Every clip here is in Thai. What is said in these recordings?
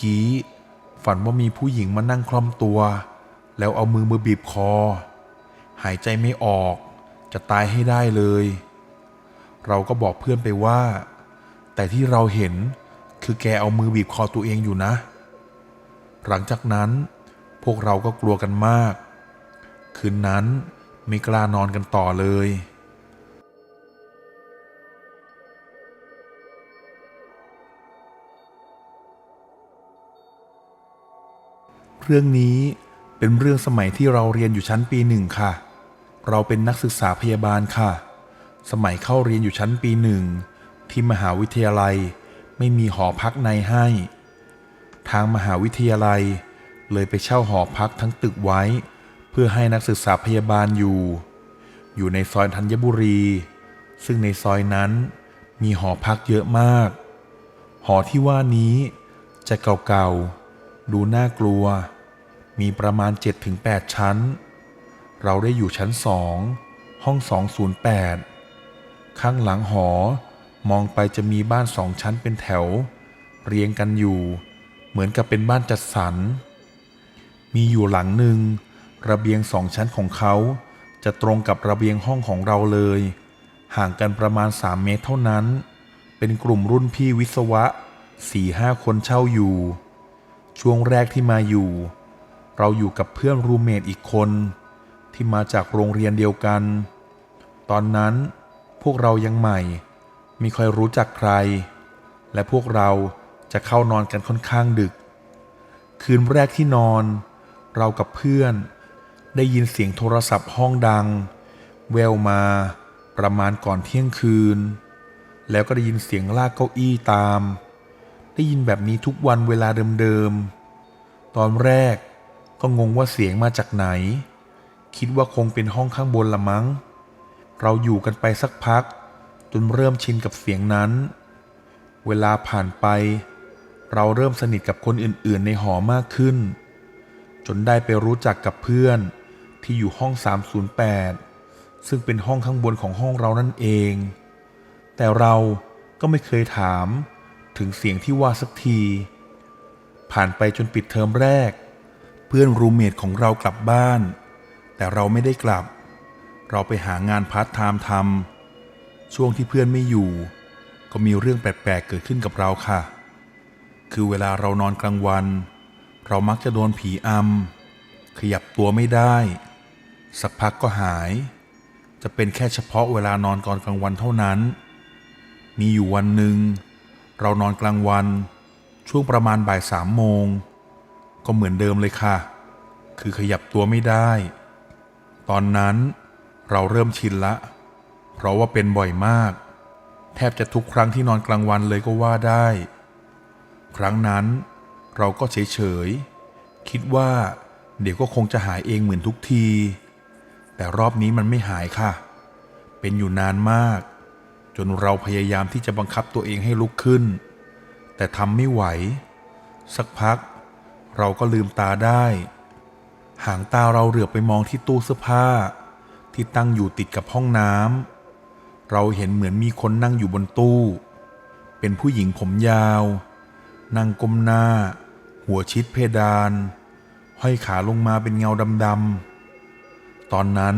กี้ ฝันว่ามีผู้หญิงมานั่งคล่อมตัว แล้วเอามือมาบีบคอ หายใจไม่ออก จะตายให้ได้เลย เราก็บอกเพื่อนไปว่า แต่ที่เราเห็นคือแกเอามือบีบคอตัวเองอยู่นะ หลังจากนั้นพวกเราก็กลัวกันมาก คืนนั้นไม่กล้านอนกันต่อเลย เรื่องนี้เป็นเรื่องสมัยที่เราเรียนอยู่ชั้นปีหนึ่งค่ะ เราเป็นนักศึกษาพยาบาลค่ะ สมัยเข้าเรียนอยู่ชั้นปีหนึ่งที่มหาวิทยาลัยไม่มีหอพักในให้ ทางมหาวิทยาลัยเลยไปเช่าหอพักทั้งตึกไว้ เพื่อให้นักศึกษาพยาบาลอยู่ อยู่ในซอยธัญบุรี ซึ่งในซอยนั้นมีหอพักเยอะมาก หอที่ว่านี้จะเก่าๆ ดูน่ากลัว มีประมาณ 7-8 ชั้น เราได้อยู่ชั้นสองห้อง 208 ข้างหลังหอ มองไปจะมีบ้านสองชั้นเป็นแถว เรียงกันอยู่ เหมือนกับเป็นบ้านจัดสรร มีอยู่หลังหนึ่ง ระเบียงสองชั้นของเขาจะตรงกับระเบียงห้องของเราเลย ห่างกันประมาณ 3 เมตรเท่านั้น เป็นกลุ่มรุ่นพี่วิศวะสี่ห้าคนเช่าอยู่ ช่วงแรกที่มาอยู่ เราอยู่กับเพื่อนรูเมทอีกคน ที่มาจากโรงเรียนเดียวกัน ตอนนั้นพวกเรายังใหม่ ไม่ค่อยรู้จักใคร และพวกเราจะเข้านอนกันค่อนข้างดึก คืนแรกที่นอน เรากับเพื่อนได้ยินเสียงโทรศัพท์ห้องดัง แววมาประมาณก่อนเที่ยงคืน แล้วก็ได้ยินเสียงลากเก้าอี้ตาม ได้ยินแบบนี้ทุกวันเวลาเดิมๆ ตอนแรก ก็งงว่าเสียงมาจากไหน คิดว่าคงเป็นห้องข้างบนละมั้ง เราอยู่กันไปสักพัก จนเริ่มชินกับเสียงนั้น เวลาผ่านไป เราเริ่มสนิทกับคนอื่นๆในหอมากขึ้น จนได้ไปรู้จักกับเพื่อนที่อยู่ห้อง 308 ซึ่งเป็นห้องข้างบนของห้องเรานั่นเอง แต่เราก็ไม่เคยถามถึงเสียงที่ว่าสักที ผ่านไปจนปิดเทอมแรก พื่อนรูเมทของเรากลับบ้าน แต่เราไม่ได้กลับ เราไปหางานพาร์ทไทม์ทำช่วงที่เพื่อนไม่อยู่ ก็มีเรื่องแปลกๆเกิดขึ้นกับเราค่ะ คือเวลาเรานอนกลางวัน เรามักจะโดนผีอำขยับตัวไม่ได้ สักพักก็หาย จะเป็นแค่เฉพาะเวลานอนก่อนกลางวันเท่านั้น มีอยู่วันหนึ่งเรานอนกลางวัน ช่วงประมาณบ่ายสามโมง ก็เหมือนเดิมเลยค่ะ คือขยับตัวไม่ได้ ตอนนั้นเราเริ่มชินละ เพราะว่าเป็นบ่อยมาก แทบจะทุกครั้งที่นอนกลางวันเลยก็ว่าได้ ครั้งนั้นเราก็เฉยๆคิดว่าเดี๋ยวก็คงจะหายเองเหมือนทุกที แต่รอบนี้มันไม่หายค่ะ เป็นอยู่นานมาก จนเราพยายามที่จะบังคับตัวเองให้ลุกขึ้น แต่ทำไม่ไหว สักพัก เราก็ลืมตาได้ หางตาเราเหลือบไปมองที่ตู้เสื้อผ้า ที่ตั้งอยู่ติดกับห้องน้ำเราเห็นเหมือนมีคนนั่งอยู่บนตู้ เป็นผู้หญิงผมยาว นั่งก้มหน้า หัวชิดเพดาน ห้อยขาลงมาเป็นเงาดำๆ ตอนนั้น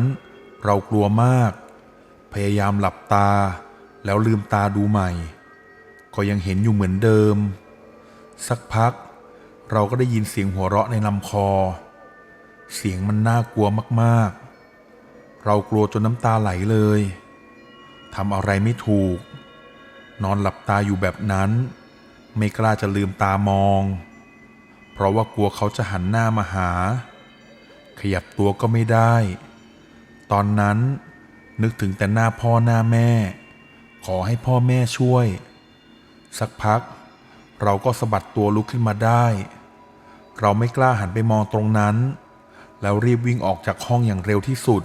เรากลัวมาก พยายามหลับตา แล้วลืมตาดูใหม่ ก็ยังเห็นอยู่เหมือนเดิม สักพัก เราก็ได้ยินเสียงหัวเราะในลำคอ เสียงมันน่ากลัวมากๆ เรากลัวจนน้ำตาไหลเลยทำอะไรไม่ถูก นอนหลับตาอยู่แบบนั้น ไม่กล้าจะลืมตามอง เพราะว่ากลัวเขาจะหันหน้ามาหา ขยับตัวก็ไม่ได้ ตอนนั้นนึกถึงแต่หน้าพ่อหน้าแม่ ขอให้พ่อแม่ช่วย สักพักเราก็สะบัดตัวลุกขึ้นมาได้ เราไม่กล้าหันไปมองตรงนั้น แล้วรีบวิ่งออกจากห้องอย่างเร็วที่สุด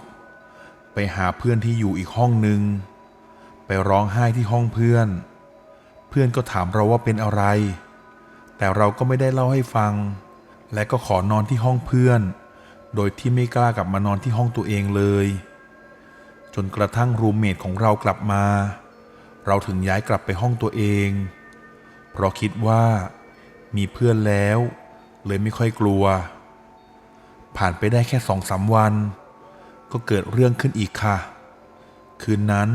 ไปหาเพื่อนที่อยู่อีกห้องหนึ่งไปร้องไห้ที่ห้องเพื่อน เพื่อนก็ถามเราว่าเป็นอะไร แต่เราก็ไม่ได้เล่าให้ฟัง และก็ขอนอนที่ห้องเพื่อน โดยที่ไม่กล้ากลับมานอนที่ห้องตัวเองเลย จนกระทั่งรูมเมทของเรากลับมา เราถึงย้ายกลับไปห้องตัวเอง เพราะคิดว่ามีเพื่อนแล้ว เลยไม่ค่อยกลัว ผ่านไปได้แค่สองสามวัน ก็เกิดเรื่องขึ้นอีกค่ะ คืนนั้น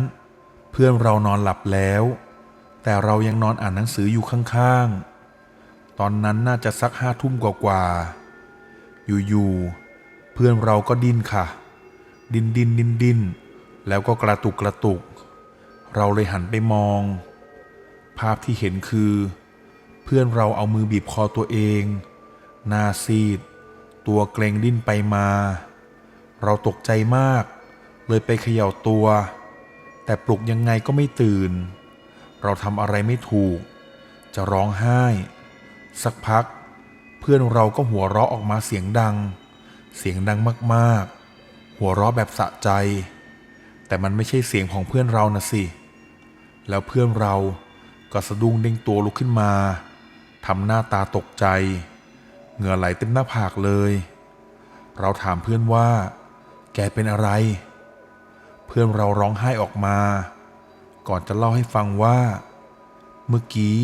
เพื่อนเรานอนหลับแล้ว แต่เรายังนอนอ่านหนังสืออยู่ข้างๆ ตอนนั้นน่าจะสักห้าทุ่มกว่าๆ อยู่ๆ เพื่อนเราก็ดิ้นค่ะ ดิ้นดิ้นดิ้นดิ้นแล้วก็กระตุกกระตุก เราเลยหันไปมอง ภาพที่เห็นคือ เพื่อนเราเอามือบีบคอตัวเอง หน้าซีด ตัวเกรงดิ้นไปมา เราตกใจมาก เลยไปเขย่าตัว แต่ปลุกยังไงก็ไม่ตื่น เราทำอะไรไม่ถูก จะร้องไห้ สักพัก เพื่อนเราก็หัวเราะออกมาเสียงดัง เสียงดังมากๆ หัวเราะแบบสะใจ แต่มันไม่ใช่เสียงของเพื่อนเรานะสิ แล้วเพื่อนเราก็สะดุ้งเด้งตัวลุกขึ้นมาทำหน้าตาตกใจ เหงื่อไหลเต็มหน้าผากเลย เราถามเพื่อนว่า แกเป็นอะไร เพื่อนเราร้องไห้ออกมา ก่อนจะเล่าให้ฟังว่า เมื่อกี้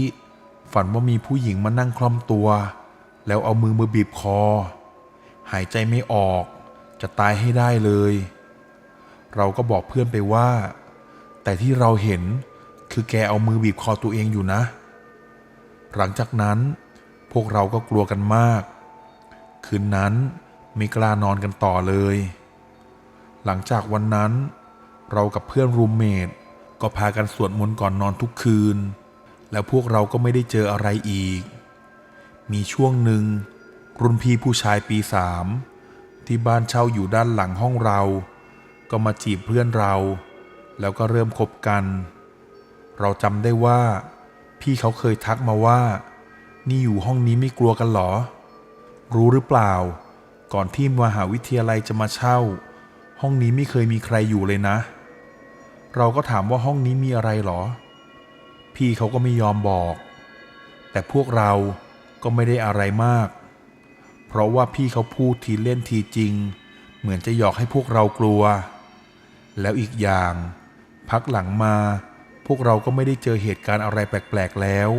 ฝันว่ามีผู้หญิงมานั่งคล่อมตัว แล้วเอามือมาบีบคอ หายใจไม่ออก จะตายให้ได้เลย เราก็บอกเพื่อนไปว่า แต่ที่เราเห็นคือแกเอามือบีบคอตัวเองอยู่นะ หลังจากนั้น พวกเราก็กลัวกันมาก คืนนั้นไม่กล้านอนกันต่อเลย หลังจากวันนั้นเรากับเพื่อนรูมเมทก็พากันสวดมนต์ก่อนนอนทุกคืน แล้วพวกเราก็ไม่ได้เจออะไรอีก มีช่วงหนึ่ง รุ่นพี่ผู้ชายปีสามที่บ้านเช่าอยู่ด้านหลังห้องเรา ก็มาจีบเพื่อนเรา แล้วก็เริ่มคบกัน เราจำได้ว่า พี่เขาเคยทักมาว่า นี่อยู่ห้องนี้ไม่กลัวกันหรอ รู้หรือเปล่า ก่อนที่มหาวิทยาลัยจะมาเช่า ห้องนี้ไม่เคยมีใครอยู่เลยนะ เราก็ถามว่าห้องนี้มีอะไรหรอ พี่เขาก็ไม่ยอมบอก แต่พวกเราก็ไม่ได้อะไรมาก เพราะว่าพี่เขาพูดทีเล่นทีจริง เหมือนจะหยอกให้พวกเรากลัว แล้วอีกอย่าง พักหลังมา พวกเราก็ไม่ได้เจอเหตุการณ์อะไรแปลกๆแล้ว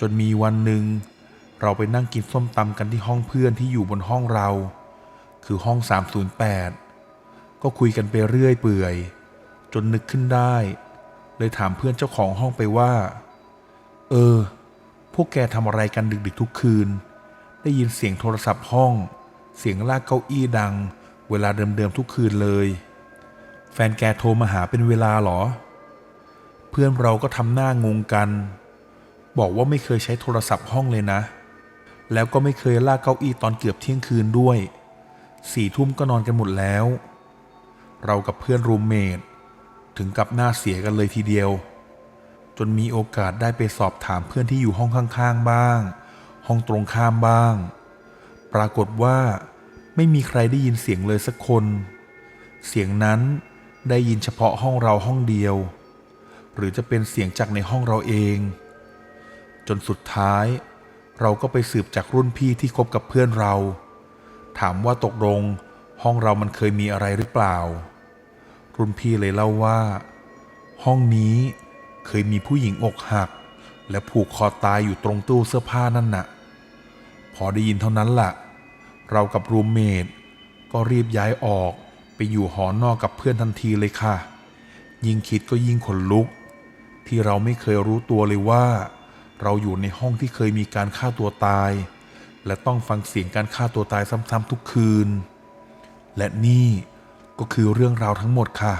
จนมีวันหนึ่ง เราไปนั่งกินส้มตำกันที่ห้องเพื่อนที่อยู่บนห้องเรา คือห้อง 308 ก็คุยกันไปเรื่อยเปื่อย จนนึกขึ้นได้ เลยถามเพื่อนเจ้าของห้องไปว่า เออ พวกแกทำอะไรกันดึกๆทุกคืน ได้ยินเสียงโทรศัพท์ห้อง เสียงลากเก้าอี้ดัง เวลาเดิมๆทุกคืนเลย แฟนแกโทรมาหาเป็นเวลาหรอ เพื่อนเราก็ทำหน้างงกัน บอกว่าไม่เคยใช้โทรศัพท์ห้องเลยนะ แล้วก็ไม่เคยลากเก้าอี้ตอนเกือบเที่ยงคืนด้วย สี่ทุ่มก็นอนกันหมดแล้ว เรากับเพื่อนรูมเมทถึงกับหน้าเสียกันเลยทีเดียว จนมีโอกาสได้ไปสอบถามเพื่อนที่อยู่ห้องข้างๆบ้าง ห้องตรงข้ามบ้าง ปรากฏว่า ไม่มีใครได้ยินเสียงเลยสักคน เสียงนั้นได้ยินเฉพาะห้องเราห้องเดียว หรือจะเป็นเสียงจากในห้องเราเอง จนสุดท้าย เราก็ไปสืบจากรุ่นพี่ที่คบกับเพื่อนเรา ถามว่าตกลงห้องเรามันเคยมีอะไรหรือเปล่า รุ่นพี่เลยเล่าว่า ห้องนี้เคยมีผู้หญิงอกหัก และผูกคอตายอยู่ตรงตู้เสื้อผ้านั่นน่ะ พอได้ยินเท่านั้นล่ะ เรากับรูมเมทก็รีบย้ายออกไปอยู่หอนอกกับเพื่อนทันทีเลยค่ะ ยิ่งคิดก็ยิ่งขนลุก ที่เราไม่เคยรู้ตัวเลยว่า เราอยู่ในห้องที่เคยมีการฆ่าตัวตาย และต้องฟังเสียงการฆ่าตัวตายซ้ำๆทุกคืน และนี่ก็คือเรื่องราวทั้งหมดค่ะ